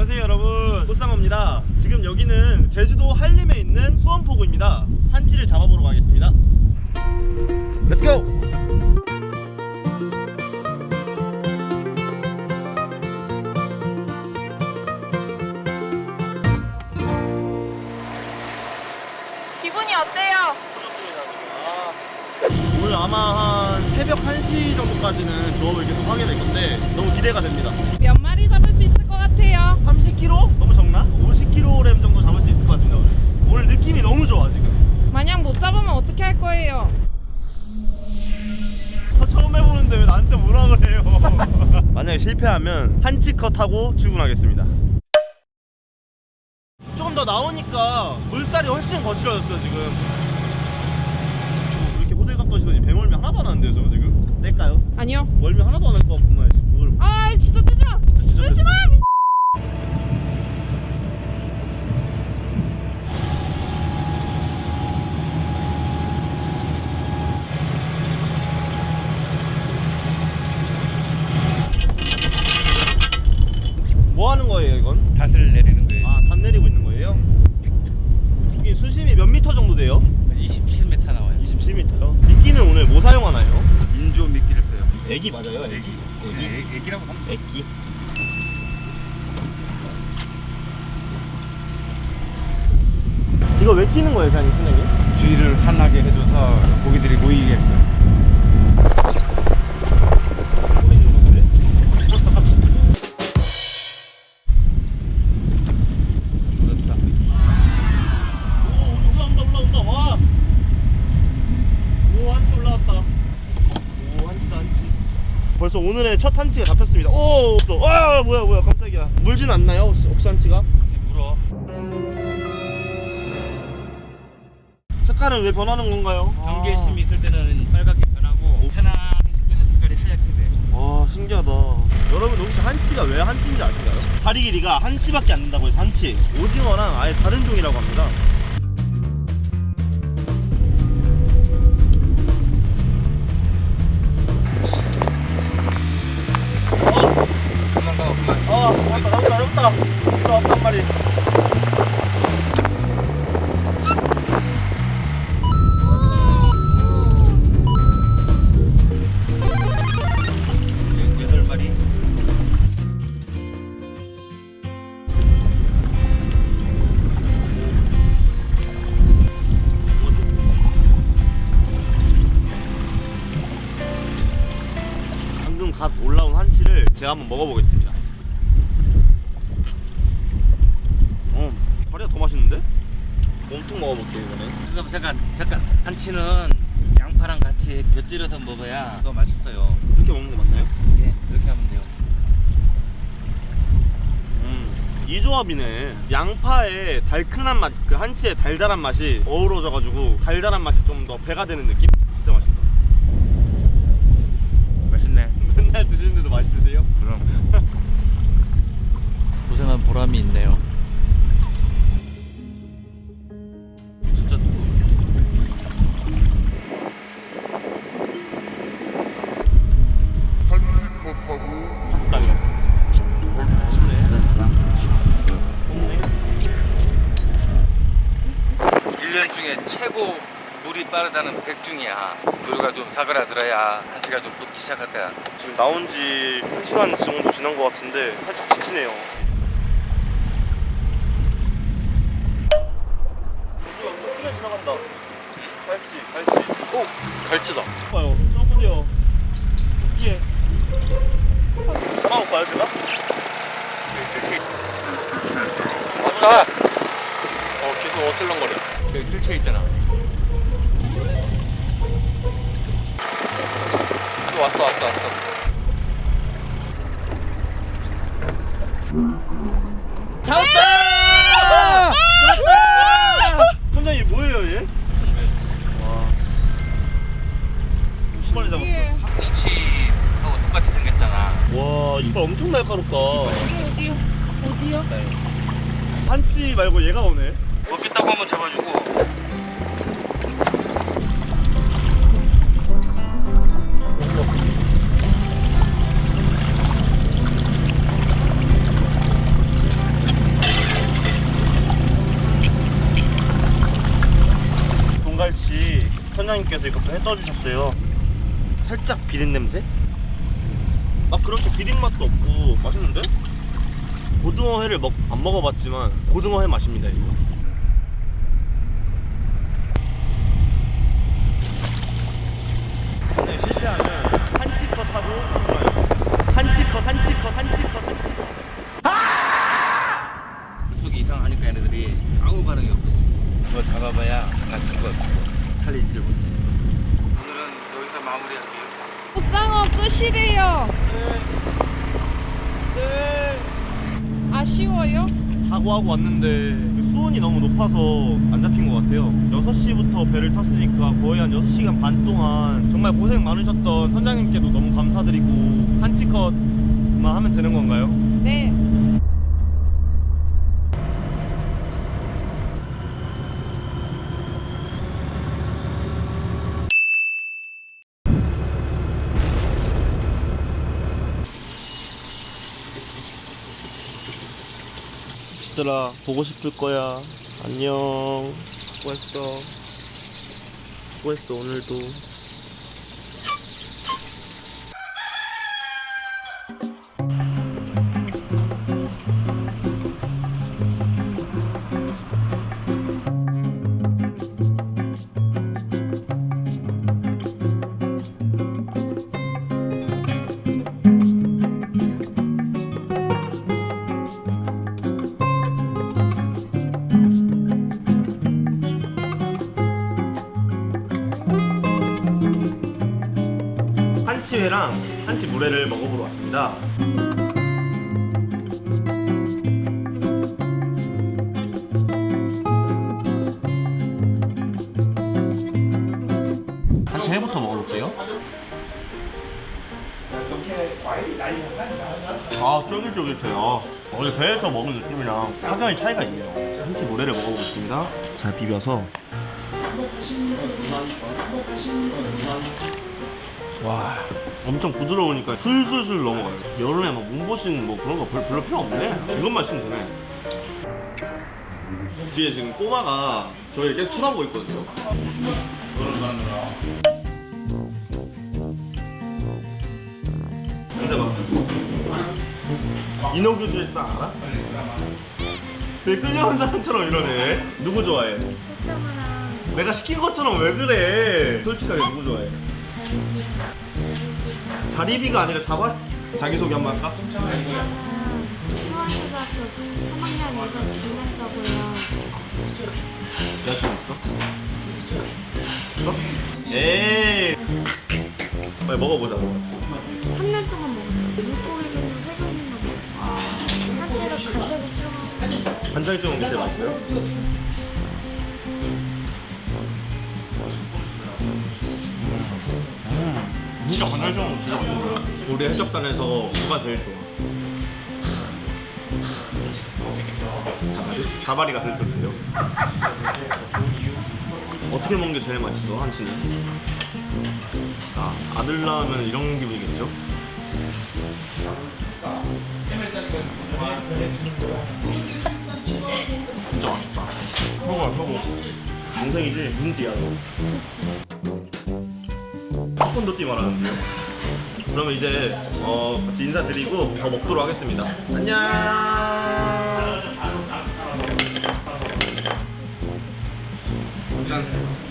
안녕하세요 여러분. 꽃상어입니다. 지금 여기는 제주도 한림에 있는 수원포구입니다. 한치를 잡아보러 가겠습니다. 렛츠고! 기분이 어때요? 오늘 아마 한 새벽 1시 정도까지는 조업을 계속 하게 될 건데 너무 기대가 됩니다. 몇 50kg? 너무 적나? 50kg 정도 잡을 수 있을 것 같습니다 오늘 오늘 느낌이 너무 좋아 지금 마냥 못 잡으면 어떻게 할 거예요? 저 처음 해보는데 왜 나한테 뭐라 그래요 만약에 실패하면 한치컷 하고 출근하겠습니다 조금 더 나오니까 물살이 훨씬 거칠어졌어요 지금 이렇게 호들갑 떠시더니 배멀미 하나도 안 하는데요 저 지금? 뗄까요? 아니요 멀미 하나 애- 애기라고 하면 돼. 애기? 이거 왜 끼는 거예요, 그냥 선생님? 주의를 환하게 해줘서 고기들이 모이게 해 벌써 오늘의 첫 한치가 잡혔습니다. 오! 없어. 와, 뭐야, 뭐야, 깜짝이야. 물진 않나요, 혹시, 혹시 한치가? 물어. 색깔은 왜 변하는 건가요? 경계심 이 있을 때는 빨갛게 변하고 편안해질 때는 색깔이 하얗게 돼. 와 신기하다 여러분 혹시 한치가 왜 한치인지 아신가요? 다리 길이가 한치밖에 안 된다고 해서 한치 오징어랑 아예 다른 종이라고 합니다 방금 갓 올라온 한치를 제가 한번 먹어보겠습니다 어 다리가 더 맛있는데? 몸통 먹어볼게요 이거는 잠깐 잠깐 잠깐. 한치는 양파랑 같이 곁들여서 먹어야 더 맛있어요. 이렇게 먹는 거 맞나요? 예, 이렇게 하면 돼요. 음, 이 조합이네. 양파의 달큰한 맛, 그 한치의 달달한 맛이 어우러져가지고 달달한 맛이 좀 더 배가 되는 느낌? 진짜 맛있다. 맛있네. 맨날 드시는데도 맛있으세요? 그럼. 고생한 보람이 있네요. 진짜 또 딱이었어. 일년 중에 최고 물이 빠르다는 백중이야. 물가 좀 사그라들어야 한치가 좀 붙기 거야. 지금 나온 지 1시간 정도 지난 것 같은데 살짝 지치네요. 또 지나간다. 갈치, 갈치. 오! 갈치다. 봐요. 저 보세요. 토끼에. 잡아볼까요, 제가? 왔다. 어 계속 어슬렁거려. 여기 뜰채 있잖아. 또 왔어 왔어 왔어. 잡았다! 잡았다! 선장님 뭐예요, 얘? 와. 한 마리 잡았어. 예. 뭉치하고 똑같이 생겼잖아. 와, 이빨 엄청 날카롭다. 어디 어디요? 어디요? 한치 말고 얘가 오네. 먹겠다고 하면 잡아주고. 사장님께서 이것도 해 떠주셨어요. 살짝 비린 냄새? 막 그렇게 비린 맛도 없고 맛있는데? 고등어 회를 먹, 안 먹어봤지만 고등어 회 맛입니다 이거. 네, 실제하면 한치컷 하고 한치컷 한치컷 한치컷 한치컷 속이 이상하니까 얘네들이 아무 반응이 없어. 그거 잡아봐야 나 죽어 죽어. 살리지를 못해. 마무리할게요. 보상어 끝이래요. 아쉬워요? 각오하고 왔는데 수온이 너무 높아서 안 잡힌 것 같아요 6시부터 배를 탔으니까 거의 한 6시간 반 동안 정말 고생 많으셨던 선장님께도 너무 감사드리고 한치컷만 하면 되는 건가요? 네. 시들아 보고 싶을 거야. 안녕. 수고했어. 수고했어 오늘도 한치회랑 한치 물회를 먹어보러 왔습니다. 한치회부터 먹어볼게요? 아 쫄깃쫄깃해요. 어제 배에서 먹은 느낌이랑 확연히 차이가 있네요. 한치 물회를 먹어보겠습니다. 잘 비벼서 와. 엄청 부드러우니까 술술술 넘어가요. 여름에 막 몸보신 뭐 그런 거 별- 별로 필요 없네. 이것만 있으면 되네. 뒤에 지금 꼬마가 저희를 계속 쳐다보고 있거든요. 앉아봐 인어교 주에 딱 알아? 되게 끌려온 사람처럼 이러네. 누구 좋아해? 햇성아랑 내가 시킨 것처럼 왜 그래? 솔직하게 누구 좋아해? 자리비가 아니라 자발? 자기소개 한번 할까? 저는 수원이가 저기 3학년 2반 김현서고요. 여자친구 있어? 있어? 에이 빨리 먹어보자 너 같이 3년 동안 먹었어요. 물고기 종류 회종류만 먹었어요. 사실은 먹었어요. 간장에 찍은 게 제일 맛있어요? 진짜 찍은 거 진짜 우리 해적단에서 누가 제일 좋아? 자바리? 자바리가 제일 좋대요 어떻게 먹는 게 제일 맛있어 한치는? 아, 아들 낳으면 이런 기분이겠죠? 진짜 맛있다. 표고야 표고. 동생이지 눈띠야 너. 한 번도 띠 말하는데요. 그러면 이제 어 같이 인사드리고 더 먹도록 하겠습니다. 안녕. 짠.